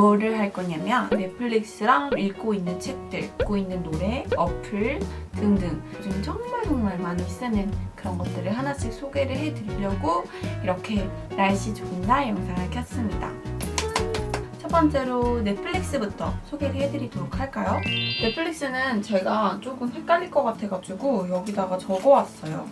뭐를 할 거냐면 넷플릭스랑 읽고 있는 책들, 읽고 있는 노래, 어플 등등 요즘 정말 정말 많이 쓰는 그런 것들을 하나씩 소개를 해드리려고 이렇게 날씨 좋은 날 영상을 켰습니다. 첫 번째로 넷플릭스부터 소개를 해드리도록 할까요? 넷플릭스는 제가 조금 헷갈릴 것 같아가지고 여기다가 적어왔어요.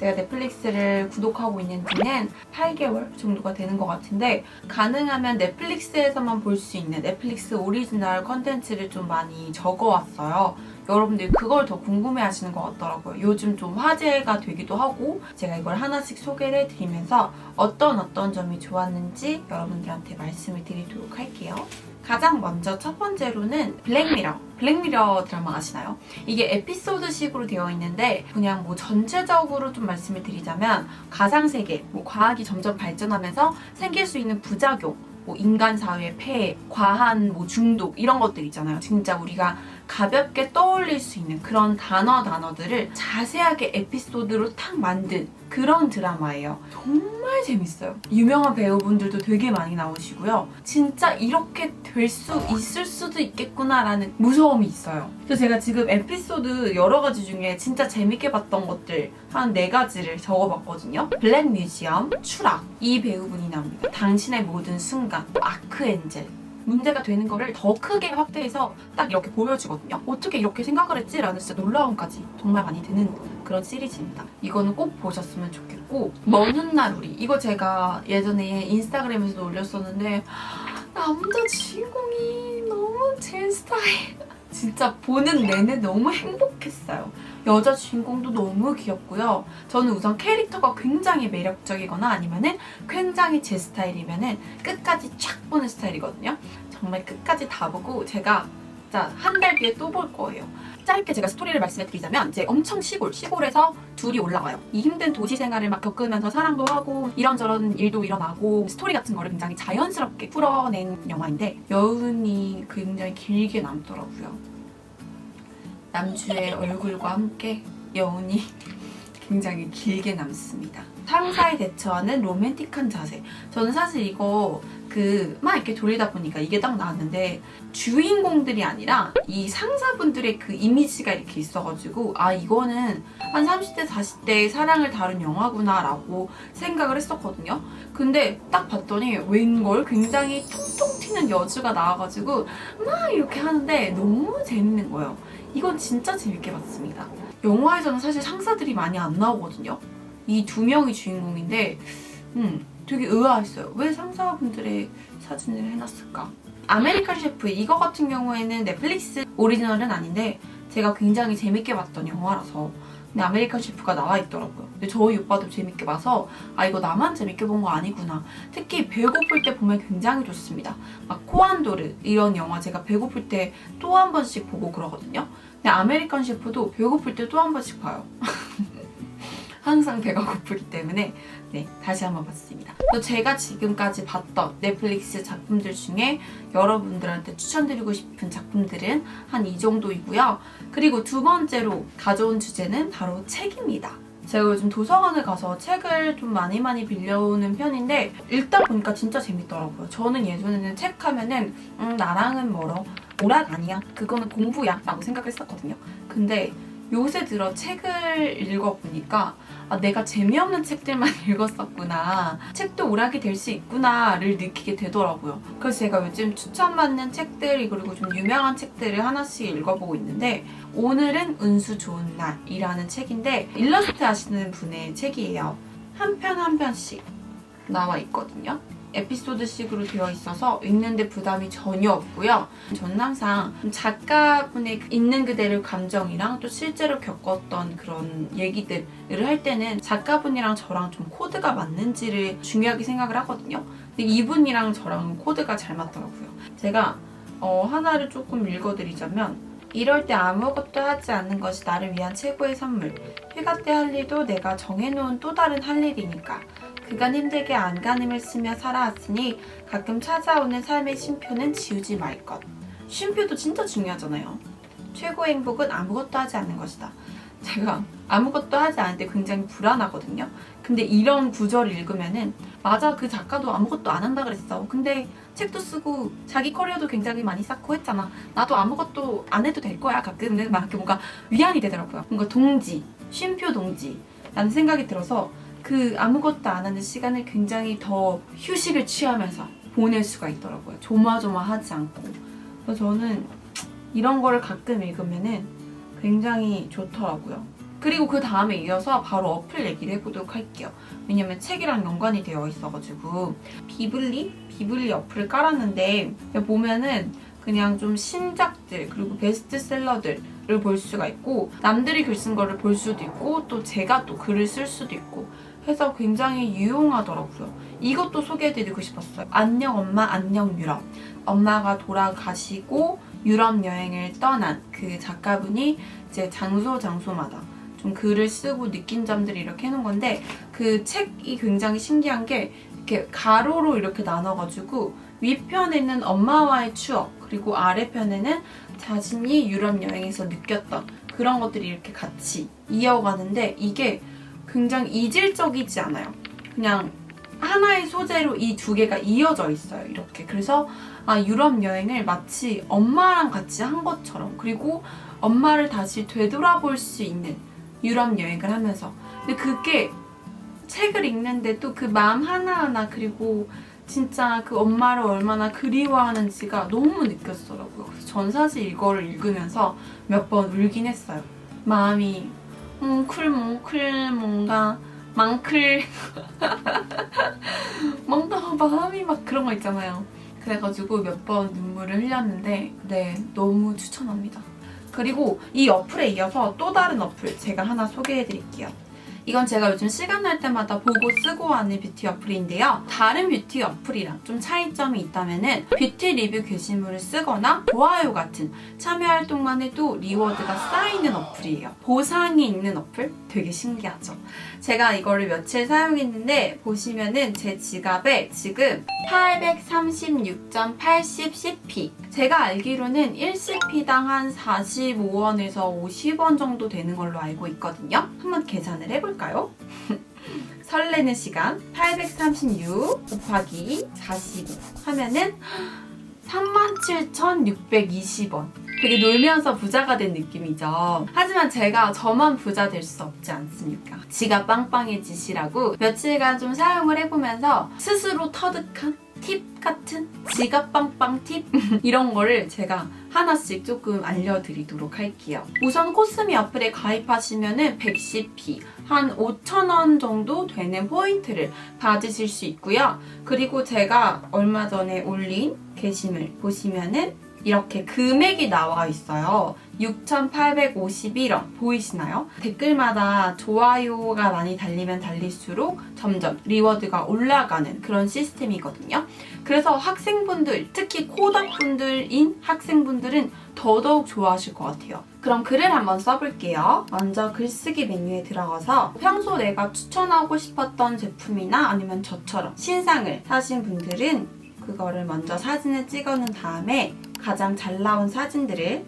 제가 넷플릭스를 구독하고 있는 지는 8개월 정도가 되는 것 같은데 가능하면 넷플릭스에서만 볼 수 있는 넷플릭스 오리지널 컨텐츠를 좀 많이 적어왔어요. 여러분들이 그걸 더 궁금해 하시는 것 같더라고요. 요즘 좀 화제가 되기도 하고 제가 이걸 하나씩 소개를 해드리면서 어떤 어떤 점이 좋았는지 여러분들한테 말씀을 드리도록 할게요. 가장 먼저 첫 번째로는 블랙미러. 블랙미러 드라마 아시나요? 이게 에피소드식으로 되어 있는데 그냥 뭐 전체적으로 좀 말씀을 드리자면 가상세계, 뭐 과학이 점점 발전하면서 생길 수 있는 부작용, 뭐 인간 사회의 폐해, 과한 뭐 중독 이런 것들 있잖아요. 진짜 우리가 가볍게 떠올릴 수 있는 그런 단어 단어들을 자세하게 에피소드로 탁 만든 그런 드라마예요. 정말 재밌어요. 유명한 배우분들도 되게 많이 나오시고요. 진짜 이렇게 될 수 있을 수도 있겠구나라는 무서움이 있어요. 그래서 제가 지금 에피소드 여러 가지 중에 진짜 재밌게 봤던 것들 한 네 가지를 적어봤거든요. 블랙 뮤지엄, 추락 이 배우분이 나옵니다. 당신의 모든 순간, 아크 엔젤 문제가 되는 거를 더 크게 확대해서 딱 이렇게 보여주거든요. 어떻게 이렇게 생각을 했지? 라는 진짜 놀라움까지 정말 많이 드는 그런 시리즈입니다. 이거는 꼭 보셨으면 좋겠고 먼 훗날 우리 이거 제가 예전에 인스타그램에서도 올렸었는데 남자 주인공이 너무 제 스타일 진짜 보는 내내 너무 행복했어요. 여자 주인공도 너무 귀엽고요. 저는 우선 캐릭터가 굉장히 매력적이거나 아니면은 굉장히 제 스타일이면은 끝까지 쫙 보는 스타일이거든요. 정말 끝까지 다 보고 제가 한 달 뒤에 또 볼 거예요. 짧게 제가 스토리를 말씀해 드리자면 이제 엄청 시골, 시골에서 둘이 올라가요. 이 힘든 도시 생활을 막 겪으면서 사랑도 하고 이런저런 일도 일어나고 스토리 같은 거를 굉장히 자연스럽게 풀어낸 영화인데 여운이 굉장히 길게 남더라고요. 남주의 얼굴과 함께 여운이 굉장히 길게 남습니다. 상사에 대처하는 로맨틱한 자세. 저는 사실 이거 그 막 이렇게 돌리다 보니까 이게 딱 나왔는데 주인공들이 아니라 이 상사분들의 그 이미지가 이렇게 있어가지고 아 이거는 한 30대 40대의 사랑을 다룬 영화구나라고 생각을 했었거든요. 근데 딱 봤더니 웬걸 굉장히 통통 튀는 여주가 나와가지고 막 이렇게 하는데 너무 재밌는 거예요. 이건 진짜 재밌게 봤습니다. 영화에서는 사실 상사들이 많이 안 나오거든요. 이 두 명이 주인공인데, 음, 되게 의아했어요. 왜 상사분들의 사진을 해놨을까? 아메리칸 셰프 이거 같은 경우에는 넷플릭스 오리지널은 아닌데 제가 굉장히 재밌게 봤던 영화라서 근데 아메리칸 셰프가 나와 있더라고요. 근데 저희 오빠도 재밌게 봐서 아 이거 나만 재밌게 본 거 아니구나. 특히 배고플 때 보면 굉장히 좋습니다. 막 코안도르 이런 영화 제가 배고플 때 또 한 번씩 보고 그러거든요. 근데 아메리칸 셰프도 배고플 때 또 한 번씩 봐요. 항상 배가 고프기 때문에 네 다시 한번 봤습니다. 또 제가 지금까지 봤던 넷플릭스 작품들 중에 여러분들한테 추천드리고 싶은 작품들은 한 이 정도이고요. 그리고 두 번째로 가져온 주제는 바로 책입니다. 제가 요즘 도서관에 가서 책을 좀 많이 많이 빌려오는 편인데 읽다 보니까 진짜 재밌더라고요. 저는 예전에는 책 하면은 음, 나랑은 멀어. 오락 아니야. 그거는 공부야. 라고 생각했었거든요. 근데 요새 들어 책을 읽어보니까 아, 내가 재미없는 책들만 읽었었구나. 책도 오락이 될 수 있구나를 느끼게 되더라고요. 그래서 제가 요즘 추천받는 책들 그리고 좀 유명한 책들을 하나씩 읽어보고 있는데 오늘은 운수 좋은 날이라는 책인데 일러스트 하시는 분의 책이에요. 한 편 한 편씩 나와 있거든요. 에피소드식으로 되어 있어서 읽는데 부담이 전혀 없고요. 저는 항상 작가분의 있는 그대로 감정이랑 또 실제로 겪었던 그런 얘기들을 할 때는 작가분이랑 저랑 좀 코드가 맞는지를 중요하게 생각을 하거든요. 근데 이분이랑 저랑 코드가 잘 맞더라고요. 제가 어, 하나를 조금 읽어드리자면 이럴 때 아무것도 하지 않는 것이 나를 위한 최고의 선물. 휴가 때 할 일도 내가 정해놓은 또 다른 할 일이니까. 그간 힘들게 안간힘을 쓰며 살아왔으니 가끔 찾아오는 삶의 쉼표는 지우지 말 것. 쉼표도 진짜 중요하잖아요. 최고의 행복은 아무것도 하지 않는 것이다. 제가 아무것도 하지 않을 때 굉장히 불안하거든요. 근데 이런 구절을 읽으면은 맞아 그 작가도 아무것도 안 한다 그랬어. 근데 책도 쓰고 자기 커리어도 굉장히 많이 쌓고 했잖아. 나도 아무것도 안 해도 될 거야. 가끔은 막 이렇게 뭔가 위안이 되더라고요. 뭔가 동지, 쉼표 동지. 라는 생각이 들어서 그 아무것도 안 하는 시간을 굉장히 더 휴식을 취하면서 보낼 수가 있더라고요. 조마조마하지 않고. 그래서 저는 이런 거를 가끔 읽으면은 굉장히 좋더라고요. 그리고 그 다음에 이어서 바로 어플 얘기를 해보도록 할게요. 왜냐면 책이랑 연관이 되어 있어가지고 비블리? 비블리 어플을 깔았는데 보면은 그냥 좀 신작들 그리고 베스트셀러들을 볼 수가 있고 남들이 글 쓴 거를 볼 수도 있고 또 제가 또 글을 쓸 수도 있고 해서 굉장히 유용하더라고요. 이것도 소개해드리고 싶었어요. 안녕 엄마 안녕 유럽. 엄마가 돌아가시고 유럽 여행을 떠난 그 작가분이 이제 장소 장소마다 좀 글을 쓰고 느낀 점들을 이렇게 해놓은 건데 그 책이 굉장히 신기한 게 이렇게 가로로 이렇게 나눠가지고 윗편에는 엄마와의 추억 그리고 아래편에는 자신이 유럽 여행에서 느꼈던 그런 것들이 이렇게 같이 이어가는데 이게 굉장히 이질적이지 않아요. 그냥 하나의 소재로 이 두 개가 이어져 있어요. 이렇게. 그래서 아, 유럽 여행을 마치 엄마랑 같이 한 것처럼 그리고 엄마를 다시 되돌아볼 수 있는 유럽 여행을 하면서 근데 그게 책을 읽는데도 그 마음 하나하나 그리고 진짜 그 엄마를 얼마나 그리워하는지가 너무 느꼈더라고요. 그래서 전 사실 이거를 읽으면서 몇 번 울긴 했어요. 마음이 뭉클뭉클 뭔가 망클 뭔가 마음이 막 그런 거 있잖아요. 그래가지고 몇 번 눈물을 흘렸는데 네 너무 추천합니다. 그리고 이 어플에 이어서 또 다른 어플 제가 하나 소개해드릴게요. 이건 제가 요즘 시간 날 때마다 보고 쓰고 하는 뷰티 어플인데요. 다른 뷰티 어플이랑 좀 차이점이 있다면은 뷰티 리뷰 게시물을 쓰거나 좋아요 같은 참여 활동만 해도 리워드가 쌓이는 어플이에요. 보상이 있는 어플? 되게 신기하죠. 제가 이거를 며칠 사용했는데 보시면은 제 지갑에 지금 836.80cp 제가 알기로는 1cp당 한 45원에서 50원 정도 되는 걸로 알고 있거든요. 한번 계산을 해볼까요? 설레는 시간 836 곱하기 45 하면은 37,620원. 되게 놀면서 부자가 된 느낌이죠. 하지만 제가 저만 부자 될 수 없지 않습니까? 지가 빵빵해지시라고 며칠간 좀 사용을 해보면서 스스로 터득한 팁 같은 지갑 빵빵 팁 이런 거를 제가 하나씩 조금 알려드리도록 할게요. 우선 코스미 어플에 가입하시면은 110p 한 5,000원 정도 되는 포인트를 받으실 수 있고요. 그리고 제가 얼마 전에 올린 게시물 보시면은 이렇게 금액이 나와 있어요. 6,851원 보이시나요? 댓글마다 좋아요가 많이 달리면 달릴수록 점점 리워드가 올라가는 그런 시스템이거든요. 그래서 학생분들, 특히 코덕분들인 학생분들은 더더욱 좋아하실 것 같아요. 그럼 글을 한번 써볼게요. 먼저 글쓰기 메뉴에 들어가서 평소 내가 추천하고 싶었던 제품이나 아니면 저처럼 신상을 사신 분들은 그거를 먼저 사진을 찍어 놓은 다음에 가장 잘 나온 사진들을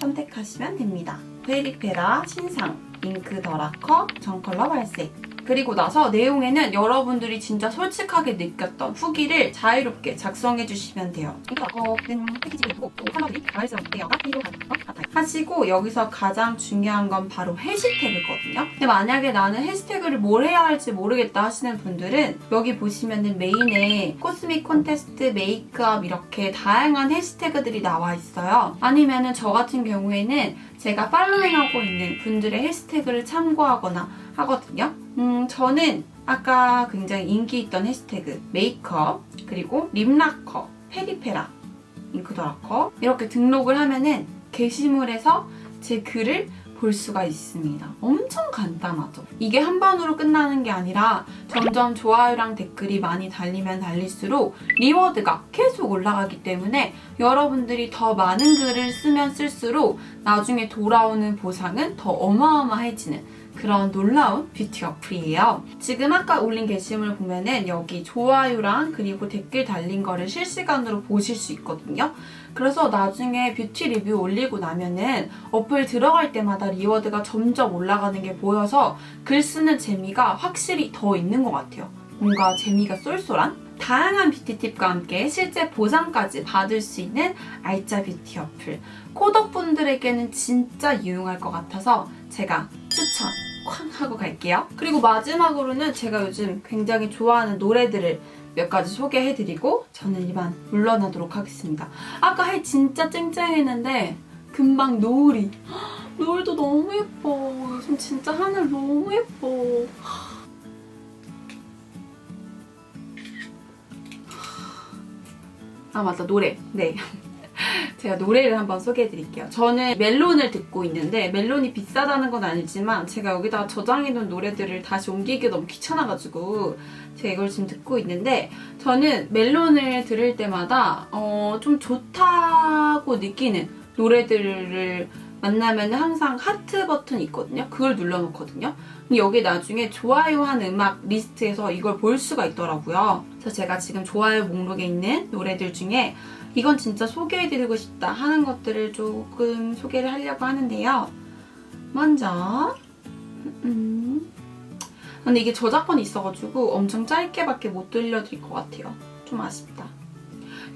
선택하시면 됩니다. 페리페라, 신상, 잉크 더라커, 정컬러 발색. 그리고 나서 내용에는 여러분들이 진짜 솔직하게 느꼈던 후기를 자유롭게 작성해 주시면 돼요. 그러니까 어는 패키지가 있고 또 컬러들이 가을스럽게요가 필요한 것 같아요. 하시고 여기서 가장 중요한 건 바로 해시태그거든요. 근데 만약에 나는 해시태그를 뭘 해야 할지 모르겠다 하시는 분들은 여기 보시면은 메인에 코스믹 콘테스트, 메이크업 이렇게 다양한 해시태그들이 나와 있어요. 아니면은 저 같은 경우에는 제가 팔로잉하고 있는 분들의 해시태그를 참고하거나 하거든요. 음, 저는 아까 굉장히 인기 있던 해시태그 메이크업 그리고 립라커, 페리페라, 잉크더라커 이렇게 등록을 하면은 게시물에서 제 글을 볼 수가 있습니다. 엄청 간단하죠? 이게 한 번으로 끝나는 게 아니라 점점 좋아요랑 댓글이 많이 달리면 달릴수록 리워드가 계속 올라가기 때문에 여러분들이 더 많은 글을 쓰면 쓸수록 나중에 돌아오는 보상은 더 어마어마해지는 그런 놀라운 뷰티 어플이에요. 지금 아까 올린 게시물 보면은 여기 좋아요랑 그리고 댓글 달린 거를 실시간으로 보실 수 있거든요. 그래서 나중에 뷰티 리뷰 올리고 나면은 어플 들어갈 때마다 리워드가 점점 올라가는 게 보여서 글 쓰는 재미가 확실히 더 있는 것 같아요. 뭔가 재미가 쏠쏠한 다양한 뷰티 팁과 함께 실제 보상까지 받을 수 있는 알짜 뷰티 어플. 코덕분들에게는 진짜 유용할 것 같아서 제가 추천 쾅 하고 갈게요. 그리고 마지막으로는 제가 요즘 굉장히 좋아하는 노래들을 몇 가지 소개해드리고 저는 이만 물러나도록 하겠습니다. 아까 해 진짜 쨍쨍했는데 금방 노을이 노을도 너무 예뻐. 요즘 진짜 하늘 너무 예뻐. 아 맞다 노래. 네. 제가 노래를 한번 소개해 드릴게요. 저는 멜론을 듣고 있는데 멜론이 비싸다는 건 아니지만 제가 여기다가 저장해 놓은 노래들을 다시 옮기기 너무 귀찮아가지고 제가 이걸 지금 듣고 있는데 저는 멜론을 들을 때마다 어, 좀 좋다고 느끼는 노래들을 만나면 항상 하트 버튼이 있거든요. 그걸 눌러놓거든요. 여기 나중에 좋아요 한 음악 리스트에서 이걸 볼 수가 있더라고요. 그래서 제가 지금 좋아요 목록에 있는 노래들 중에 이건 진짜 소개해드리고 싶다 하는 것들을 조금 소개를 하려고 하는데요. 먼저 음, 근데 이게 저작권이 있어가지고 엄청 짧게밖에 못 들려드릴 것 같아요. 좀 아쉽다.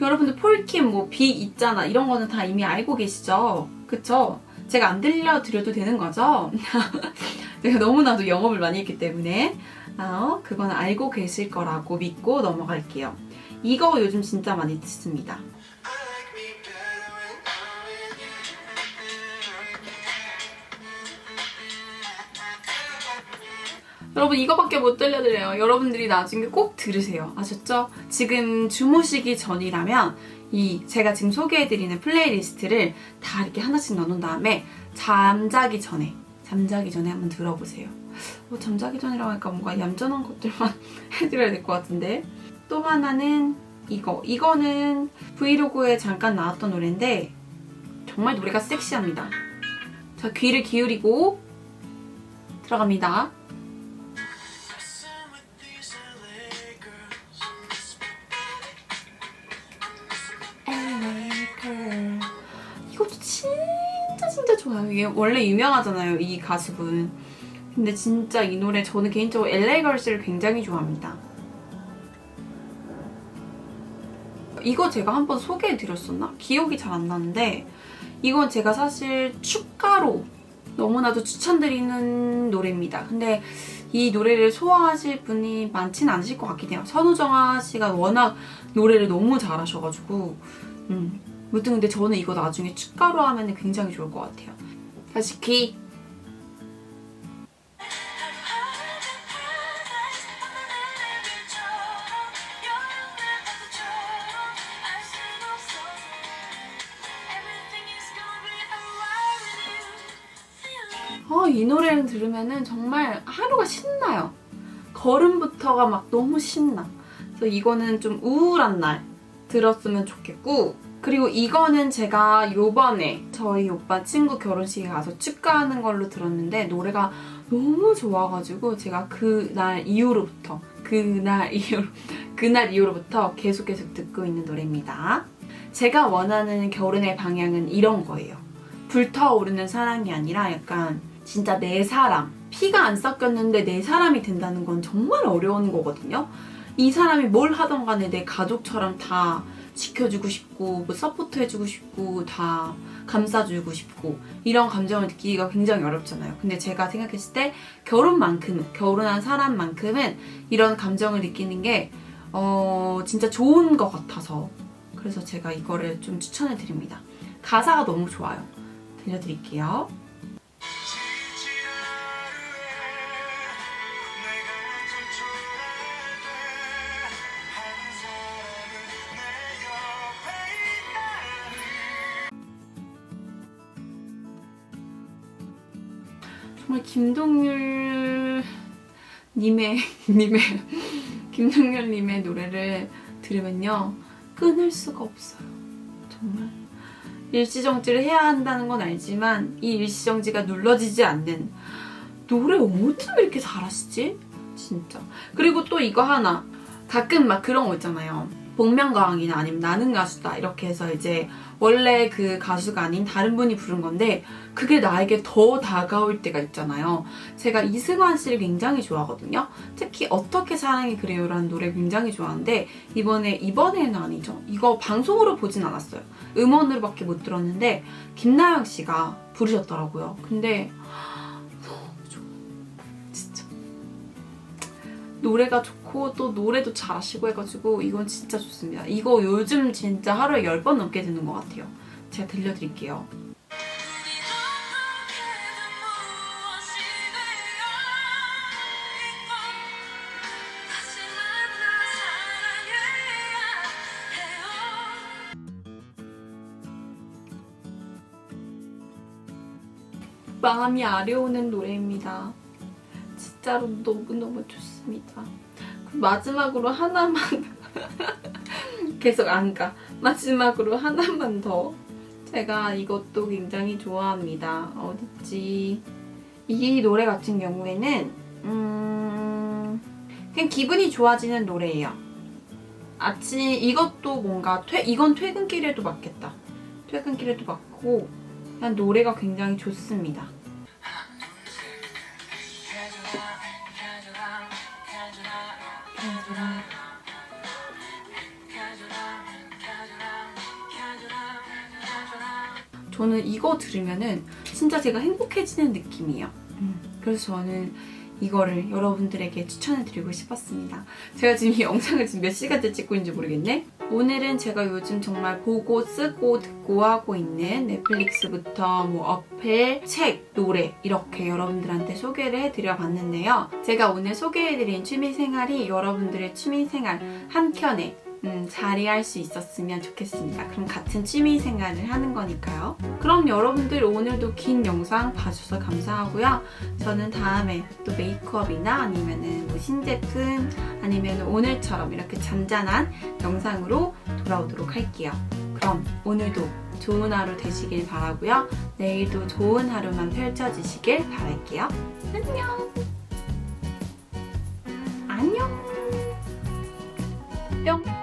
여러분들 폴킴, 뭐, 비 있잖아 이런 거는 다 이미 알고 계시죠? 그쵸? 제가 안 들려드려도 되는 거죠? 제가 너무나도 영업을 많이 했기 때문에 어, 그건 알고 계실 거라고 믿고 넘어갈게요. 이거 요즘 진짜 많이 듣습니다. 여러분 이거밖에 못 들려드려요. 여러분들이 나중에 꼭 들으세요. 아셨죠? 지금 주무시기 전이라면 이 제가 지금 소개해드리는 플레이리스트를 다 이렇게 하나씩 넣어놓은 다음에 잠자기 전에 잠자기 전에 한번 들어보세요. 어, 잠자기 전이라고 하니까 뭔가 얌전한 것들만 해드려야 될 것 같은데 또 하나는 이거 이거는 브이로그에 잠깐 나왔던 노래인데 정말 노래가 섹시합니다. 자 귀를 기울이고 들어갑니다. 이게 원래 유명하잖아요, 이 가수분. 근데 진짜 이 노래 저는 개인적으로 LA 걸스를 굉장히 좋아합니다. 이거 제가 한번 소개해드렸었나? 기억이 잘 안 나는데 이건 제가 사실 축가로 너무나도 추천드리는 노래입니다. 근데 이 노래를 소화하실 분이 많진 않으실 것 같긴 해요. 선우정아 씨가 워낙 노래를 너무 잘하셔가지고 음. 무튼 근데 저는 이거 나중에 축가로 하면 굉장히 좋을 것 같아요. 다시 귀. 아, 이 노래를 들으면은 정말 하루가 신나요. 걸음부터가 막 너무 신나. 그래서 이거는 좀 우울한 날 들었으면 좋겠고 그리고 이거는 제가 요번에 저희 오빠 친구 결혼식에 가서 축가하는 걸로 들었는데 노래가 너무 좋아가지고 제가 그날 이후로부터 그날 이후 그날 이후로부터 계속 계속 듣고 있는 노래입니다. 제가 원하는 결혼의 방향은 이런 거예요. 불타오르는 사랑이 아니라 약간 진짜 내 사람 피가 안 섞였는데 내 사람이 된다는 건 정말 어려운 거거든요. 이 사람이 뭘 하던 간에 내 가족처럼 다 지켜주고 싶고 뭐 서포트해주고 싶고 다 감싸주고 싶고 이런 감정을 느끼기가 굉장히 어렵잖아요. 근데 제가 생각했을 때 결혼만큼은 결혼한 사람만큼은 이런 감정을 느끼는 게 어, 진짜 좋은 것 같아서 그래서 제가 이거를 좀 추천해 드립니다. 가사가 너무 좋아요. 들려드릴게요. 정말 김동률 님의 님의 김동률 님의 노래를 들으면요 끊을 수가 없어요. 정말 일시정지를 해야 한다는 건 알지만 이 일시정지가 눌러지지 않는 노래 어쩜 이렇게 잘하시지? 진짜. 그리고 또 이거 하나 가끔 막 그런 거 있잖아요. 복면가왕이나 아니면 나는 가수다 이렇게 해서 이제 원래 그 가수가 아닌 다른 분이 부른 건데 그게 나에게 더 다가올 때가 있잖아요. 제가 이승환 씨를 굉장히 좋아하거든요. 특히 어떻게 사랑이 그래요라는 노래 굉장히 좋아하는데 이번에 이번에는 아니죠. 이거 방송으로 보진 않았어요. 음원으로밖에 못 들었는데 김나영 씨가 부르셨더라고요. 근데 노래가 좋고 또 노래도 잘하시고 해가지고 이건 진짜 좋습니다. 이거 요즘 진짜 하루에 10번 넘게 듣는 것 같아요. 제가 들려드릴게요. 마음이 아려오는 노래입니다. 진짜로 너무너무 좋습니다. 그 마지막으로 하나만 계속 안 가. 마지막으로 하나만 더. 제가 이것도 굉장히 좋아합니다. 어딨지? 이 노래 같은 경우에는 음 그냥 기분이 좋아지는 노래예요. 아침 이것도 뭔가 퇴 이건 퇴근길에도 맞겠다. 퇴근길에도 맞고 그냥 노래가 굉장히 좋습니다. 저는 이거 들으면은 진짜 제가 행복해지는 느낌이에요. 그래서 저는 이거를 여러분들에게 추천해 드리고 싶었습니다. 제가 지금 이 영상을 지금 몇 시간째 찍고 있는지 모르겠네? 오늘은 제가 요즘 정말 보고 쓰고 듣고 하고 있는 넷플릭스부터 뭐 어플, 책, 노래 이렇게 여러분들한테 소개를 해드려 봤는데요. 제가 오늘 소개해드린 취미생활이 여러분들의 취미생활 한켠에 음, 자리할 수 있었으면 좋겠습니다. 그럼 같은 취미 생활을 하는 거니까요. 그럼 여러분들 오늘도 긴 영상 봐주셔서 감사하고요. 저는 다음에 또 메이크업이나 아니면은 뭐 신제품 아니면 오늘처럼 이렇게 잔잔한 영상으로 돌아오도록 할게요. 그럼 오늘도 좋은 하루 되시길 바라고요. 내일도 좋은 하루만 펼쳐지시길 바랄게요. 안녕. 안녕. 뿅.